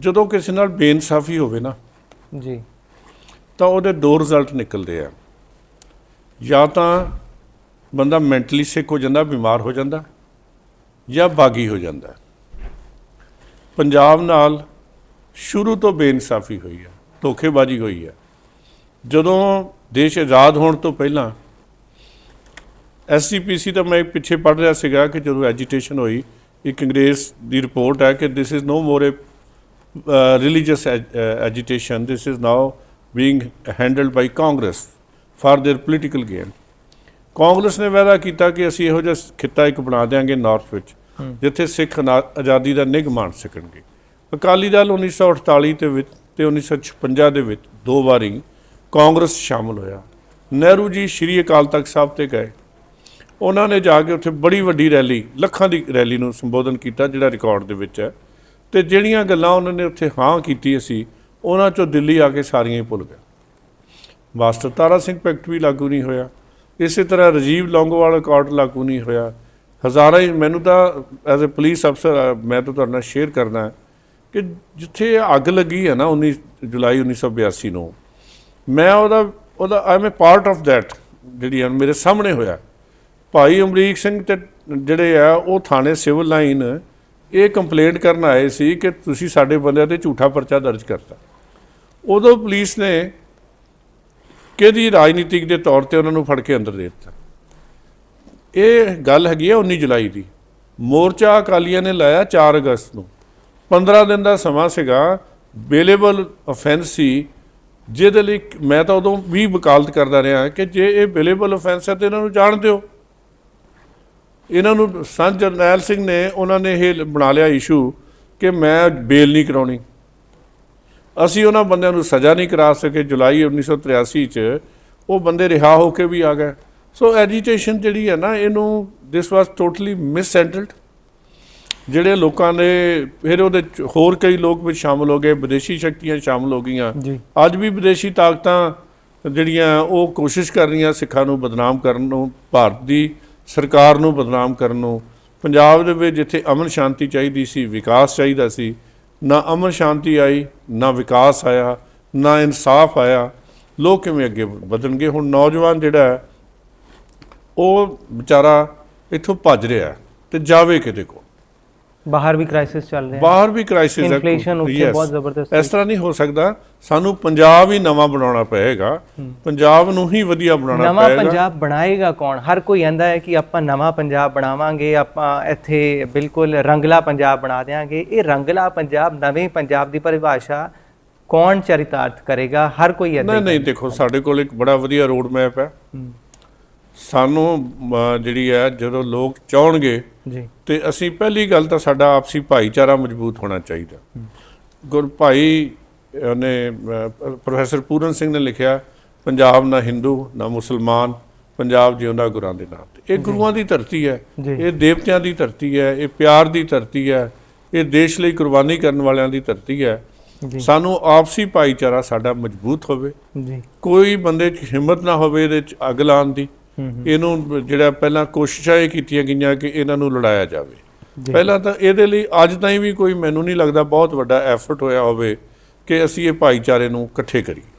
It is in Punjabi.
ਜਦੋਂ ਕਿਸੇ ਨਾਲ ਬੇਇਨਸਾਫੀ ਹੋਵੇ ਨਾ ਜੀ। ਤਾਂ ਉਹਦੇ ਦੋ ਰਿਜ਼ਲਟ ਨਿਕਲਦੇ ਆ। ਜਾਂ ਤਾਂ ਬੰਦਾ ਮੈਂਟਲੀ ਸਿੱਕ ਹੋ ਜਾਂਦਾ ਬਿਮਾਰ ਹੋ ਜਾਂਦਾ ਜਾਂ ਬਾਗੀ ਹੋ ਜਾਂਦਾ। ਪੰਜਾਬ ਨਾਲ ਸ਼ੁਰੂ ਤੋਂ ਬੇਇਨਸਾਫੀ ਹੋਈ ਹੈ ਧੋਖੇਬਾਜ਼ੀ ਹੋਈ ਹੈ ਜਦੋਂ ਦੇਸ਼ ਆਜ਼ਾਦ ਹੋਣ ਤੋਂ ਪਹਿਲਾਂ ਐਸਜੀਪੀਸੀ ਤਾਂ ਮੈਂ ਪਿੱਛੇ ਪੜ੍ਹ ਰਿਹਾ ਸੀਗਾ ਕਿ ਜਦੋਂ ਐਜੀਟੇਸ਼ਨ ਹੋਈ ਇੱਕ ਅੰਗਰੇਜ਼ ਦੀ ਰਿਪੋਰਟ ਹੈ ਕਿ this is no more uh, religious ag- uh, agitation. This is now being handled by Congress for their political gain. Congress ਨੇ ਵਾਅਦਾ ਕੀਤਾ ਕਿ ਅਸੀਂ ਇਹੋ ਜਿਹਾ ਖਿੱਤਾ ਇੱਕ ਬਣਾ ਦੇਾਂਗੇ ਨਾਰਥ ਵਿੱਚ ਜਿੱਥੇ ਸਿੱਖ ਆਜ਼ਾਦੀ ਦਾ ਨਿਗ ਮਾਣ ਸਕਣਗੇ ਅਕਾਲੀ ਦਲ 1948 ਤੇ ਵਿੱਚ ਤੇ 1956 ਦੇ ਵਿੱਚ ਦੋ ਵਾਰੀ ਕਾਂਗਰਸ ਸ਼ਾਮਲ ਹੋਇਆ ਨਹਿਰੂ ਜੀ ਸ਼੍ਰੀ ਅਕਾਲ ਤਖਤ ਸਾਹਿਬ ਤੇ ਗਏ ਉਹਨਾਂ ਨੇ ਜਾ ਕੇ ਉੱਥੇ ਬੜੀ ਵੱਡੀ ਰੈਲੀ ਲੱਖਾਂ ਦੀ ਰੈਲੀ ਨੂੰ ਸੰਬੋਧਨ ਕੀਤਾ ਜਿਹੜਾ ਰਿਕਾਰਡ ਦੇ ਵਿੱਚ ਹੈ ਤੇ ਜਿਹੜੀਆਂ ਗੱਲਾਂ ਉਹਨਾਂ ਨੇ ਉੱਥੇ ਹਾਂ ਕੀਤੀ ਸੀ, ਉਹਨਾਂ ਚੋਂ ਦਿੱਲੀ ਆ ਕੇ ਸਾਰੀਆਂ ਹੀ ਭੁੱਲ ਗਿਆ ਮਾਸਟਰ ਤਾਰਾ ਸਿੰਘ ਪੈਕਟ ਵੀ ਲਾਗੂ ਨਹੀਂ ਹੋਇਆ। ਇਸੇ ਤਰ੍ਹਾਂ ਰਾਜੀਵ ਲੌਂਗੋਵਾਲ ਅਕਾਰਡ ਲਾਗੂ ਨਹੀਂ ਹੋਇਆ। ਹਜ਼ਾਰਾਂ ਹੀ, ਮੈਨੂੰ ਤਾਂ ਐਜ਼ ਅ ਪੁਲਿਸ ਅਫਸਰ ਮੈਂ ਤਾਂ ਤੁਹਾਡੇ ਨਾਲ ਸ਼ੇਅਰ ਕਰਨਾ ਕਿ ਜਿੱਥੇ ਅੱਗ ਲੱਗੀ ਹੈ ਨਾ 19 ਜੁਲਾਈ 1982 ਨੂੰ, ਮੈਂ ਉਹਦਾ ਉਹਦਾ I am a part of that ਜਿਹੜੀ ਮੇਰੇ ਸਾਹਮਣੇ ਹੋਇਆ। ਭਾਈ ਅਮਰੀਕ ਸਿੰਘ ਤੇ ਜਿਹੜੇ ਆ, ਉਹ ਥਾਣੇ ਸਿਵਲ ਲਾਈਨ ਇਹ ਕੰਪਲੇਂਟ ਕਰਨ ਆਏ ਸੀ ਕਿ ਤੁਸੀਂ ਸਾਡੇ ਬੰਦਿਆਂ ਤੇ ਝੂਠਾ ਪਰਚਾ ਦਰਜ ਕਰਤਾ। ਉਦੋਂ ਪੁਲਿਸ ਨੇ ਕਿਹਦੀ ਰਾਜਨੀਤਿਕ ਦੇ ਤੌਰ ਤੇ ਉਹਨਾਂ ਨੂੰ ਫੜ ਕੇ ਅੰਦਰ ਦੇ ਦਿੱਤਾ। ਇਹ ਗੱਲ ਹੈਗੀ ਹੈ 19 ਜੁਲਾਈ ਦੀ। ਮੋਰਚਾ ਅਕਾਲੀਆਂ ਨੇ ਲਾਇਆ 4 ਅਗਸਤ ਨੂੰ। 15 ਦਿਨ ਦਾ ਸਮਾਂ ਸੀਗਾ। ਬੇਲੇਬਲ ਅਫੈਂਸ ਸੀ। ਜਿਹਦੇ ਲਈ ਮੈਂ ਤਾਂ ਉਦੋਂ ਵੀ ਵਕਾਲਤ ਕਰਦਾ ਰਿਹਾ ਕਿ ਜੇ ਇਹ ਬੇਲੇਬਲ ਅਫੈਂਸ ਹੈ ਤੇ ਇਹਨਾਂ ਨੂੰ ਜਾਣ ਦਿਓ। ਇਹਨਾਂ ਨੂੰ ਸੰਤ ਜਰਨੈਲ ਸਿੰਘ ਨੇ ਉਹਨਾਂ ਨੇ ਇਹ ਬਣਾ ਲਿਆ ਇਸ਼ੂ ਕਿ ਮੈਂ ਬੇਲ ਨਹੀਂ ਕਰਾਉਣੀ। ਅਸੀਂ ਉਹਨਾਂ ਬੰਦਿਆਂ ਨੂੰ ਸਜ਼ਾ ਨਹੀਂ ਕਰਾ ਸਕੇ। ਜੁਲਾਈ 1983 ਚ ਉਹ ਬੰਦੇ ਰਿਹਾ ਹੋ ਕੇ ਵੀ ਆ ਗਏ। ਸੋ ਐਜੀਟੇਸ਼ਨ ਜਿਹੜੀ ਹੈ ਨਾ ਇਹਨੂੰ ਦਿਸ ਵਾਸ ਟੋਟਲੀ ਮਿਸਸੈਂਟਰਡ ਜਿਹੜੇ ਲੋਕਾਂ ਨੇ ਫਿਰ ਉਹਦੇ ਹੋਰ ਕਈ ਲੋਕ ਵੀ ਸ਼ਾਮਲ ਹੋ ਗਏ। ਵਿਦੇਸ਼ੀ ਸ਼ਕਤੀਆਂ ਸ਼ਾਮਲ ਹੋ ਗਈਆਂ। ਅੱਜ ਵੀ ਵਿਦੇਸ਼ੀ ਤਾਕਤਾਂ ਜਿਹੜੀਆਂ ਉਹ ਕੋਸ਼ਿਸ਼ ਕਰ ਰਹੀਆਂ ਸਿੱਖਾਂ ਨੂੰ ਬਦਨਾਮ ਕਰਨ ਨੂੰ ਭਾਰਤ ਦੀ ਸਰਕਾਰ ਨੂੰ ਬਦਨਾਮ ਕਰਨ ਨੂੰ, ਪੰਜਾਬ ਦੇ ਵਿੱਚ ਜਿੱਥੇ ਅਮਨ ਸ਼ਾਂਤੀ ਚਾਹੀਦੀ ਸੀ, ਵਿਕਾਸ ਚਾਹੀਦਾ ਸੀ, ਨਾ ਅਮਨ ਸ਼ਾਂਤੀ ਆਈ, ਨਾ ਵਿਕਾਸ ਆਇਆ, ਨਾ ਇਨਸਾਫ ਆਇਆ, ਲੋਕ ਕਿਵੇਂ ਅੱਗੇ ਵਧਣਗੇ? ਹੁਣ ਨੌਜਵਾਨ ਜਿਹੜਾ ਉਹ ਵਿਚਾਰਾ ਇੱਥੋਂ ਭੱਜ ਰਿਹਾ ਹੈ ਤੇ ਜਾਵੇ ਕਿਤੇ ਕੋ ਬਾਹਰ ਵੀ ਕ੍ਰਾਈਸਿਸ ਚੱਲ ਰਿਹਾ ਹੈ। ਬਾਹਰ ਵੀ ਕ੍ਰਾਈਸਿਸ ਹੈ। ਉੱਥੇ Yes. ਬਹੁਤ ਜ਼ਬਰਦਸਤ ਇਸ ਤਰ੍ਹਾਂ ਨਹੀਂ ਹੋ ਸਕਦਾ। ਸਾਨੂੰ ਪੰਜਾਬ ਹੀ ਨਵਾਂ ਬਣਾਉਣਾ ਪਏਗਾ। ਪੰਜਾਬ ਨੂੰ ਹੀ ਵਧੀਆ ਬਣਾਉਣਾ ਨਵਾਂ ਪਏਗਾ। ਪੰਜਾਬ ਬਣਾਏਗਾ ਕੌਣ? ਹਰ ਕੋਈ ਕਹਿੰਦਾ ਹੈ ਕਿ ਆਪਾਂ ਨਵਾਂ ਪੰਜਾਬ ਬਣਾਵਾਂਗੇ ਆਪਾਂ ਇੱਥੇ ਬਿਲਕੁਲ ਰੰਗਲਾ ਪੰਜਾਬ ਬਣਾ ਦੇਾਂਗੇ ਇਹ ਰੰਗਲਾ ਪੰਜਾਬ ਨਵੇਂ ਪੰਜਾਬ ਦੀ ਪਰਿਭਾਸ਼ਾ ਕੌਣ ਚਰਿਤਾਰਥ ਕਰੇਗਾ? ਹਰ ਕੋਈ ਏਦਾਂ ਨਹੀਂ ਨਹੀਂ ਦੇਖੋ ਸਾਡੇ ਕੋਲ ਇੱਕ ਬੜਾ ਵਧੀਆ ਰੋਡ ਮੈਪ ਹੂੰ, ਸਾਨੂੰ ਜਿਹੜੀ ਹੈ ਜਦੋਂ ਲੋਕ ਚਾਹਣਗੇ ਜੀ। ਤੇ ਅਸੀਂ ਪਹਿਲੀ ਗੱਲ ਤਾਂ ਸਾਡਾ ਆਪਸੀ ਭਾਈਚਾਰਾ ਮਜ਼ਬੂਤ ਹੋਣਾ ਚਾਹੀਦਾ। ਗੁਰ ਭਾਈ ਨੇ ਅਹ, ਪ੍ਰੋਫੈਸਰ ਪੂਰਨ ਸਿੰਘ ਨੇ ਲਿਖਿਆ ਪੰਜਾਬ ਨਾ ਹਿੰਦੂ ਨਾ ਮੁਸਲਮਾਨ ਪੰਜਾਬ ਜਿਉਂਦਾ ਗੁਰਾਂ ਦੇ ਨਾਮ ਤੇ। ਇਹ ਗੁਰੂਆਂ ਦੀ ਧਰਤੀ ਹੈ। ਇਹ ਦੇਵਤਿਆਂ ਦੀ ਧਰਤੀ ਹੈ ਇਹ ਪਿਆਰ ਦੀ ਧਰਤੀ ਹੈ ਇਹ ਦੇਸ਼ ਲਈ ਕੁਰਬਾਨੀ ਕਰਨ ਵਾਲਿਆਂ ਦੀ ਧਰਤੀ ਹੈ। ਸਾਨੂੰ ਆਪਸੀ ਭਾਈਚਾਰਾ ਸਾਡਾ ਮਜ਼ਬੂਤ ਹੋਵੇ। ਜੀ। ਕੋਈ ਬੰਦੇ 'ਚ ਹਿੰਮਤ ਨਾ ਹੋਵੇ ਇਹਦੇ 'ਚ ਅੱਗ ਲਾਉਣ ਦੀ। ਇਹਨੂੰ ਜਿਹੜਾ ਪਹਿਲਾਂ ਕੋਸ਼ਿਸ਼ਾਂ ਇਹ ਕੀਤੀਆਂ ਗਈਆਂ ਕਿ ਇਹਨਾਂ ਨੂੰ ਲੜਾਇਆ ਜਾਵੇ। ਪਹਿਲਾਂ ਤਾਂ ਇਹਦੇ ਲਈ ਅੱਜ ਤਾਈਂ ਵੀ ਕੋਈ ਮੈਨੂੰ ਨਹੀਂ ਲੱਗਦਾ ਬਹੁਤ ਵੱਡਾ ਐਫਰਟ ਹੋਇਆ ਹੋਵੇ ਕਿ ਅਸੀਂ ਇਹ ਭਾਈਚਾਰੇ ਨੂੰ ਇਕੱਠੇ ਕਰੀਏ।